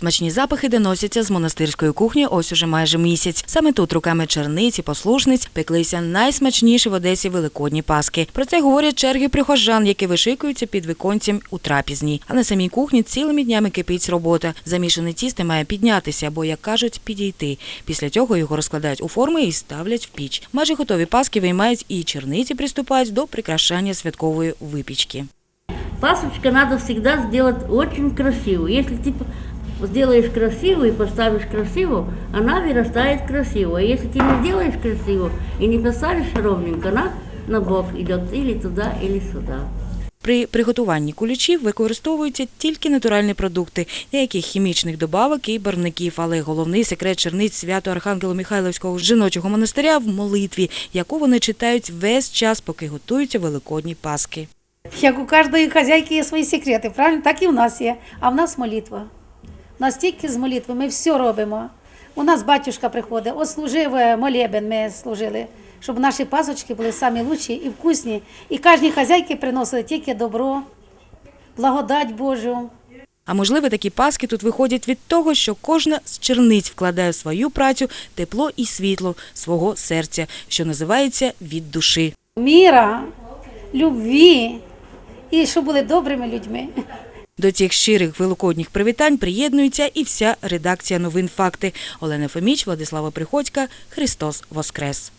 Смачні запахи доносяться з монастирської кухні ось уже майже місяць. Саме тут руками черниць і послушниць пеклися найсмачніші в Одесі великодні паски. Про це говорять черги прихожан, які вишикуються під виконцем у трапізній. А на самій кухні цілими днями кипить робота. Замішане тісто має піднятися або, як кажуть, підійти. Після цього його розкладають у форми і ставлять в піч. Майже готові паски виймають і черниці приступають до прикрашання святкової випічки. Пасочка надо всегда сделать очень красиво. Если ты сделаешь красиво и поставишь красиво, она вырастает красиво. А если ты не сделаешь красиво и не поставишь ровненько, она на бок идет или туда, или сюда. При приготуванні кулічів використовуються тільки натуральні продукти, ніяких хімічних добавок і барвників. Але головний секрет черниць свято Архангела Михайловського жіночого монастиря в молитві, яку вони читають весь час, поки готуються великодні паски. Як у кожної хазяйки є свої секрети, правильно? Так і в нас є. А в нас молитва. У нас тільки з молитви, ми все робимо. У нас батюшка приходить, от служив е, молебен, ми служили, щоб наші пасочки були самі лучші і вкусні. І кожній хазяйки приносили тільки добро, благодать Божу. А можливо, такі паски тут виходять від того, що кожна з черниць вкладає в свою працю тепло і світло свого серця, що називається від душі. Міра, любві і щоб були добрими людьми. До цих щирих великодніх привітань приєднується і вся редакція новин факти. Олена Фоміч, Владислава Приходька. Христос Воскрес.